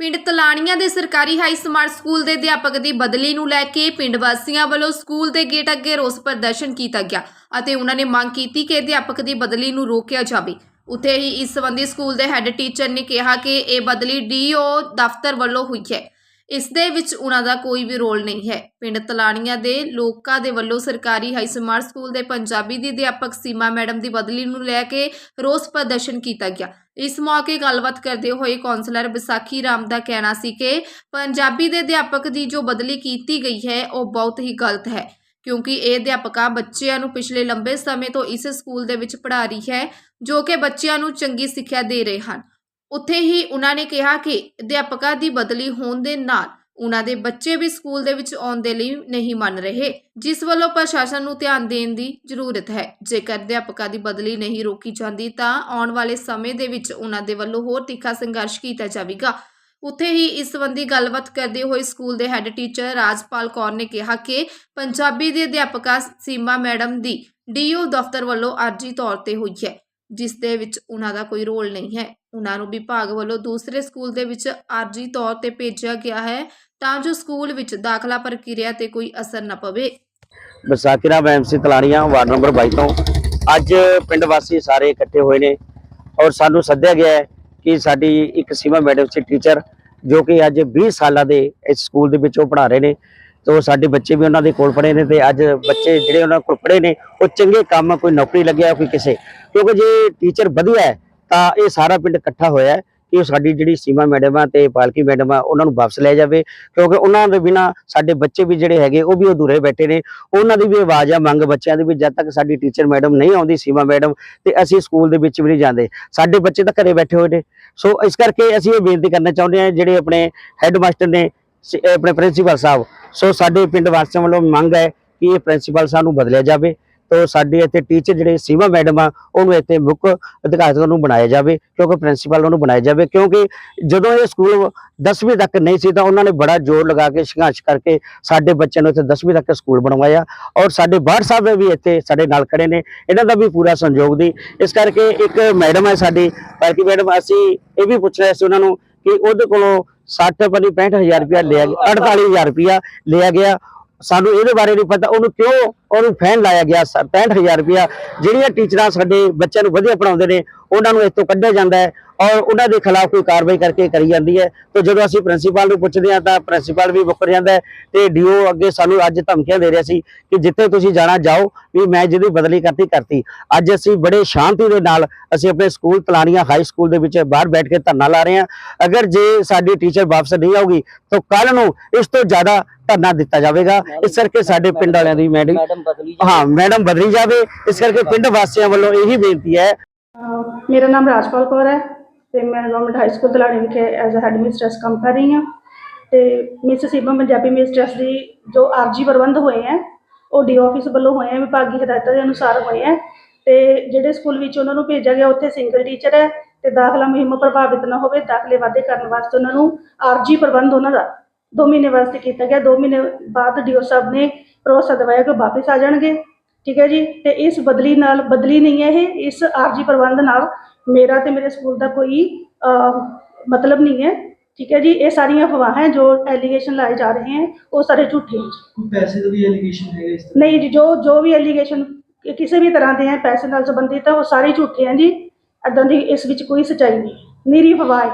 ਪਿੰਡ ਤਲਾਣੀਆਂ ਦੇ ਸਰਕਾਰੀ ਹਾਈ ਸਮਾਰਟ ਸਕੂਲ ਦੇ ਅਧਿਆਪਕ ਦੀ ਬਦਲੀ ਨੂੰ ਲੈ ਕੇ ਪਿੰਡ ਵਾਸੀਆਂ ਵੱਲੋਂ ਸਕੂਲ ਦੇ ਗੇਟ ਅੱਗੇ ਰੋਸ ਪ੍ਰਦਰਸ਼ਨ ਕੀਤਾ ਗਿਆ ਅਤੇ ਉਹਨਾਂ ਨੇ ਮੰਗ ਕੀਤੀ ਕਿ ਅਧਿਆਪਕ ਦੀ ਬਦਲੀ ਨੂੰ ਰੋਕਿਆ ਜਾਵੇ। ਉੱਥੇ ਹੀ ਇਸ ਸੰਬੰਧੀ ਸਕੂਲ ਦੇ ਹੈੱਡ ਟੀਚਰ ਨੇ ਕਿਹਾ ਕਿ ਇਹ ਬਦਲੀ ਡੀਓ ਦਫ਼ਤਰ ਵੱਲੋਂ ਹੋਈ ਹੈ। ਇਸ ਦੇ ਵਿੱਚ ਉਹਨਾਂ ਦਾ ਕੋਈ ਵੀ ਰੋਲ ਨਹੀਂ ਹੈ। ਪਿੰਡ ਤਲਾਣੀਆਂ ਦੇ ਲੋਕਾਂ ਦੇ ਵੱਲੋਂ ਸਰਕਾਰੀ ਹਾਈ ਸਮਾਰਟ ਸਕੂਲ ਦੇ ਪੰਜਾਬੀ ਦੀ ਅਧਿਆਪਕ ਸੀਮਾ ਮੈਡਮ ਦੀ ਬਦਲੀ ਨੂੰ ਲੈ ਕੇ ਰੋਸ ਪ੍ਰਦਰਸ਼ਨ ਕੀਤਾ ਗਿਆ। ਇਸ ਮੌਕੇ ਗੱਲਬਾਤ ਕਰਦੇ ਹੋਏ ਕਾਉਂਸਲਰ ਵਿਸਾਖੀ ਰਾਮ ਦਾ ਕਹਿਣਾ ਸੀ ਕਿ ਪੰਜਾਬੀ ਦੇ ਅਧਿਆਪਕ ਦੀ ਜੋ ਬਦਲੀ ਕੀਤੀ ਗਈ ਹੈ, ਉਹ ਬਹੁਤ ਹੀ ਗਲਤ ਹੈ, ਕਿਉਂਕਿ ਇਹ ਅਧਿਆਪਕਾ ਬੱਚਿਆਂ ਨੂੰ ਪਿਛਲੇ ਲੰਬੇ ਸਮੇਂ ਤੋਂ ਇਸ ਸਕੂਲ ਦੇ ਵਿੱਚ ਪੜ੍ਹਾ ਰਹੀ ਹੈ, ਜੋ ਕਿ ਬੱਚਿਆਂ ਨੂੰ ਚੰਗੀ ਸਿੱਖਿਆ ਦੇ ਰਹੇ ਹਨ। ਉੱਥੇ ਹੀ ਉਹਨਾਂ ਨੇ ਕਿਹਾ ਕਿ ਅਧਿਆਪਕਾਂ ਦੀ ਬਦਲੀ ਹੋਣ ਦੇ ਨਾਲ ਉਹਨਾਂ ਦੇ ਬੱਚੇ ਵੀ ਸਕੂਲ ਦੇ ਵਿੱਚ ਆਉਣ ਦੇ ਲਈ ਨਹੀਂ ਮੰਨ ਰਹੇ, ਜਿਸ ਵੱਲੋਂ ਪ੍ਰਸ਼ਾਸਨ ਨੂੰ ਧਿਆਨ ਦੇਣ ਦੀ ਜ਼ਰੂਰਤ ਹੈ। ਜੇਕਰ ਅਧਿਆਪਕਾਂ ਦੀ ਬਦਲੀ ਨਹੀਂ ਰੋਕੀ ਜਾਂਦੀ ਤਾਂ ਆਉਣ ਵਾਲੇ ਸਮੇਂ ਦੇ ਵਿੱਚ ਉਹਨਾਂ ਦੇ ਵੱਲੋਂ ਹੋਰ ਤਿੱਖਾ ਸੰਘਰਸ਼ ਕੀਤਾ ਜਾਵੇਗਾ। ਉੱਥੇ ਹੀ ਇਸ ਸੰਬੰਧੀ ਗੱਲਬਾਤ ਕਰਦੇ ਹੋਏ ਸਕੂਲ ਦੇ ਹੈੱਡ ਟੀਚਰ ਰਾਜਪਾਲ ਕੌਰ ਨੇ ਕਿਹਾ ਕਿ ਪੰਜਾਬੀ ਦੇ ਅਧਿਆਪਕਾ ਸੀਮਾ ਮੈਡਮ ਦੀ ਡੀਓ ਦਫ਼ਤਰ ਵੱਲੋਂ ਅਰਜ਼ੀ ਤੌਰ ਤੇ ਹੋਈ ਹੈ। ਜਿਸ ਦੇ ਵਿੱਚ ਉਹਨਾਂ ਦਾ ਕੋਈ ਰੋਲ ਨਹੀਂ ਹੈ। ਉਹਨਾਂ ਨੂੰ ਵਿਭਾਗ ਵੱਲੋਂ ਦੂਸਰੇ ਸਕੂਲ ਦੇ ਵਿੱਚ ਆਰਜੀ ਤੌਰ ਤੇ ਭੇਜਿਆ ਗਿਆ ਹੈ ਤਾਂ ਜੋ ਸਕੂਲ ਵਿੱਚ ਦਾਖਲਾ ਪ੍ਰਕਿਰਿਆ ਤੇ ਕੋਈ ਅਸਰ ਨਾ ਪਵੇ। ਵਿਸਾਖੀਰਾਮ ਐਮਸੀ ਤਲਾਣੀਆਂ ਵਾਰਡ ਨੰਬਰ 22 ਤੋਂ ਅੱਜ ਪਿੰਡ ਵਾਸੀ ਸਾਰੇ ਇਕੱਠੇ ਹੋਏ ਨੇ ਔਰ ਸਾਨੂੰ ਸੱਦਿਆ ਗਿਆ ਹੈ ਕਿ ਸਾਡੀ ਇੱਕ ਸੀਮਾ ਮੈਡਮ ਸੀ ਟੀਚਰ ਜੋ ਕਿ ਅੱਜ 20 ਸਾਲਾਂ ਦੇ ਇਸ ਸਕੂਲ ਦੇ ਵਿੱਚ ਉਹ ਪੜ੍ਹਾ ਰਹੇ ਨੇ। ਤੋ ਸਾਡੇ ਬੱਚੇ ਵੀ ਉਹਨਾਂ ਦੇ ਕੋਲ ਪੜ੍ਹੇ ਨੇ ਤੇ ਅੱਜ ਬੱਚੇ ਜਿਹੜੇ ਉਹਨਾਂ ਕੋਲ ਪੜ੍ਹੇ ਨੇ, ਉਹ ਚੰਗੇ ਕੰਮ ਕੋਈ ਨੌਕਰੀ ਲੱਗਿਆ ਕੋਈ ਕਿਸੇ। ਕਿਉਂਕਿ ਜੇ ਟੀਚਰ ਵਧੀਆ ਹੈ, ਤਾਂ ਇਹ ਸਾਰਾ ਪਿੰਡ ਇਕੱਠਾ ਹੋਇਆ ਹੈ ਕਿ ਉਹ ਸਾਡੀ ਜਿਹੜੀ ਸੀਮਾ ਮੈਡਮ ਆ ਤੇ ਪਾਲਕੀ ਮੈਡਮ ਆ, ਉਹਨਾਂ ਨੂੰ ਵਾਪਸ ਲੈ ਜਾਵੇ। ਕਿਉਂਕਿ ਉਹਨਾਂ ਦੇ ਬਿਨਾ ਸਾਡੇ ਬੱਚੇ ਵੀ ਜਿਹੜੇ ਹੈਗੇ, ਉਹ ਵੀ ਅਧੂਰੇ ਬੈਠੇ ਨੇ। ਉਹਨਾਂ ਦੀ ਵੀ ਆਵਾਜ਼ ਆ ਮੰਗ ਬੱਚਿਆਂ ਦੀ ਵੀ ਜਦ ਤੱਕ ਸਾਡੀ ਟੀਚਰ ਮੈਡਮ ਨਹੀਂ ਆਉਂਦੀ, ਸੀਮਾ ਮੈਡਮ, ਤੇ ਅਸੀਂ ਸਕੂਲ ਦੇ ਵਿੱਚ ਵੀ ਨਹੀਂ ਜਾਂਦੇ। ਸਾਡੇ ਬੱਚੇ ਤਾਂ ਘਰੇ ਬੈਠੇ ਹੋਏ ਨੇ। ਸੋ ਇਸ ਕਰਕੇ ਅਸੀਂ ਇਹ ਬੇਨਤੀ ਕਰਨਾ ਚਾਹੁੰਦੇ ਹਾਂ, ਜਿਹੜੇ ਆਪਣੇ ਹੈੱਡ ਮਾਸਟਰ ਨੇ ਆਪਣੇ ਪ੍ਰਿੰਸੀਪਲ ਸਾਹਿਬ। ਸੋ ਸਾਡੇ ਪਿੰਡ ਵਾਸੀਆਂ ਵੱਲੋਂ ਮੰਗ ਹੈ ਕਿ ਇਹ ਪ੍ਰਿੰਸੀਪਲ ਸਾਹਿਬ ਨੂੰ ਬਦਲਿਆ ਜਾਵੇ ਤੋ ਸਾਡੇ ਇੱਥੇ ਟੀਚਰ ਜਿਹੜੇ ਸੀਮਾ ਮੈਡਮ ਆ, ਉਹਨੂੰ ਇੱਥੇ ਮੁੱਖ ਅਧਿਕਾਰੀ ਨੂੰ ਬਣਾਇਆ ਜਾਵੇ, ਕਿਉਂਕਿ ਪ੍ਰਿੰਸੀਪਲ ਉਹਨੂੰ ਬਣਾਇਆ ਜਾਵੇ, ਕਿਉਂਕਿ ਜਦੋਂ ਇਹ ਸਕੂਲ 10ਵੀਂ ਤੱਕ ਨਹੀਂ ਸੀ ਤਾਂ ਉਹਨਾਂ ਨੇ ਬੜਾ ਜ਼ੋਰ ਲਗਾ ਕੇ ਸੰਘਰਸ਼ ਕਰਕੇ ਸਾਡੇ ਬੱਚਿਆਂ ਨੂੰ ਇੱਥੇ 10ਵੀਂ ਤੱਕ ਸਕੂਲ ਬਣਵਾਇਆ ਔਰ ਸਾਡੇ ਬਾੜ ਸਾਹਿਬ ਵੀ ਇੱਥੇ ਸਾਡੇ ਨਾਲ ਖੜੇ ਨੇ। ਇਹਨਾਂ ਦਾ ਵੀ ਪੂਰਾ ਸਹਿਯੋਗ ਦੀ। ਇਸ ਕਰਕੇ ਇੱਕ ਮੈਡਮ ਹੈ ਸਾਡੀ ਪਾਲਕੀ ਮੈਡਮ, ਅਸੀਂ ਇਹ ਵੀ ਪੁੱਛ ਰਹੇ ਸੀ ਉਹਨਾਂ ਨੂੰ ਕਿ ਉਹਦੇ ਕੋਲੋਂ 60 ਪਨੀ 65000 ਰੁਪਇਆ ਲਿਆ ਗਿਆ 48000 ਰੁਪਇਆ ਲਿਆ ਗਿਆ। ਸਾਨੂੰ ਇਹਦੇ ਬਾਰੇ ਨਹੀਂ ਪਤਾ ਉਹਨੂੰ ਕਿਉਂ ਉਹਨੂੰ ਫੈਨ ਲਾਇਆ ਗਿਆ 65000 ਰੁਪਇਆ। ਜਿਹੜੀਆਂ ਟੀਚਰਾਂ ਸਾਡੇ ਬੱਚਿਆਂ ਨੂੰ ਵਧੀਆ ਪੜਾਉਂਦੇ ਨੇ ਉਹਨਾਂ ਨੂੰ ਇੱਥੋਂ ਕੱਢਿਆ ਜਾਂਦਾ ਹੈ ਔਰ ਉਹਨਾਂ ਦੇ ਖਿਲਾਫ ਕੋਈ ਕਾਰਵਾਈ ਕਰਕੇ ਕਰੀ ਜਾਂਦੀ ਹੈ। ਤੇ ਜਦੋਂ ਅਸੀਂ ਪ੍ਰਿੰਸੀਪਲ ਨੂੰ ਪੁੱਛਦੇ ਹਾਂ ਤਾਂ ਪ੍ਰਿੰਸੀਪਲ ਵੀ ਮੁੱਕਰ ਜਾਂਦਾ ਹੈ ਤੇ ਡੀਓ ਅੱਗੇ ਸਾਨੂੰ ਅੱਜ ਧਮਕੀਆਂ ਦੇ ਰਿਹਾ ਸੀ ਕਿ ਜਿੱਥੇ ਤੁਸੀਂ ਜਾਣਾ ਜਾਓ ਵੀ ਮੈਂ ਜਿਹਦੀ ਬਦਲੀ ਕਰਤੀ ਕਰਤੀ। ਅੱਜ ਅਸੀਂ ਬੜੇ ਸ਼ਾਂਤੀ ਦੇ ਨਾਲ ਅਸੀਂ ਆਪਣੇ ਸਕੂਲ ਤਲਾਣੀਆਂ ਹਾਈ ਸਕੂਲ ਦੇ ਵਿੱਚ ਬਾਹਰ ਬੈਠ ਕੇ ਧਰਨਾ ਲਾ ਰਹੇ ਹਾਂ। ਅਗਰ ਜੇ ਸਾਡੀ ਟੀਚਰ ਵਾਪਸ ਨਹੀਂ ਆਊਗੀ ਤਾਂ ਕੱਲ ਨੂੰ ਇਸ ਤੋਂ ਜ਼ਿਆਦਾ ਧਰਨਾ ਦਿੱਤਾ ਜਾਵੇਗਾ। ਇਸ ਕਰਕੇ ਸਾਡੇ ਪਿੰਡ ਵਾਲਿਆਂ ਦੀ ਮੈਡਮ ਹਾਂ ਮੈਡਮ ਬਦਲੀ ਜਾਵੇ। ਇਸ ਕਰਕੇ ਪਿੰਡ ਵਾਸੀਆਂ ਵੱਲੋਂ ਇਹੀ ਬੇਨਤੀ ਹੈ। ਮੇਰਾ ਨਾਮ ਰਾਜਪਾਲ ਕੌਰ ਹੈ ਤੇ ਮੈਂ ਗਵਰਨਮੈਂਟ ਹਾਈ ਸਕੂਲ ਤਲਾੜੀ ਵਿਖੇ ਐਜ਼ ਅ ਹੈਡ ਮਿਸਟਰਸ ਕੰਮ ਕਰ ਰਹੀ ਹਾਂ। ਤੇ ਮਿਸ ਸੀਬਾ ਪੰਜਾਬੀ ਮਿਸਟਰਸ ਦੀ ਜੋ ਆਰਜੀ ਪ੍ਰਬੰਧ ਹੋਏ ਹੈ, ਉਹ ਡੀ ਆਫਿਸ ਵੱਲੋਂ ਹੋਏ ਹੈ, ਵਿਭਾਗੀ ਹਦਾਇਤਾਂ ਦੇ ਅਨੁਸਾਰ ਹੋਏ ਹੈ। ਤੇ ਜਿਹੜੇ ਸਕੂਲ ਵਿੱਚ ਉਹਨਾਂ ਨੂੰ ਭੇਜਿਆ ਗਿਆ, ਉੱਥੇ ਸਿੰਗਲ ਟੀਚਰ ਹੈ ਤੇ ਦਾਖਲਾ ਮੁਹਿੰਮ ਪ੍ਰਭਾਵਿਤ ਨਾ ਹੋਵੇ, ਦਾਖਲੇ ਵਾਧੇ ਕਰਨ ਵਾਸਤੇ ਉਹਨਾਂ ਨੂੰ ਆਰਜੀ ਪ੍ਰਬੰਧ ਉਹਨਾਂ ਦਾ 2 ਮਹੀਨੇ ਵਾਸਤੇ ਕੀਤਾ ਗਿਆ। 2 ਮਹੀਨੇ ਬਾਅਦ ਡੀਓ ਸਾਹਿਬ ਨੇ ਭਰੋਸਾ ਦਿਵਾਇਆ ਕਿ ਉਹ ਵਾਪਸ ਆ ਜਾਣਗੇ। ਠੀਕ ਹੈ ਜੀ? ਤੇ ਇਸ ਬਦਲੀ ਨਾਲ ਬਦਲੀ ਨਹੀਂ ਹੈ ਇਹ ਇਸ ਆਰਜੀ ਪ੍ਰਬੰਧ ਨਾਲ ਮੇਰਾ ਤੇ ਮੇਰੇ ਸਕੂਲ ਦਾ ਕੋਈ ਮਤਲਬ ਨਹੀਂ ਹੈ। ਠੀਕ ਹੈ ਜੀ? ਇਹ ਸਾਰੀਆਂ ਅਫਵਾਹਾਂ ਹੈ ਜੋ ਐਲੀਗੇਸ਼ਨ ਲਾਏ ਜਾ ਰਹੇ ਹਨ ਉਹ ਸਾਰੇ ਝੂਠੇ ਹਨ ਪੈਸੇ ਦਾ ਵੀ ਐਲੀਗੇਸ਼ਨ ਹੈਗਾ ਇਸ ਤਰ੍ਹਾਂ? ਨਹੀਂ ਜੀ ਜੋ ਜੋ ਵੀ ਐਲੀਗੇਸ਼ਨ ਕਿਸੇ ਵੀ ਤਰ੍ਹਾਂ ਦੇ ਹੈ ਪੈਸੇ ਨਾਲ ਸੰਬੰਧਿਤ ਹੈ ਉਹ ਸਾਰੇ ਝੂਠੇ ਹਨ ਜੀ। ਇਦਾਂ ਦੀ ਇਸ ਵਿੱਚ ਕੋਈ ਸੱਚਾਈ ਨਹੀਂ ਨਿਰੀ ਅਫਵਾਹ ਹੈ।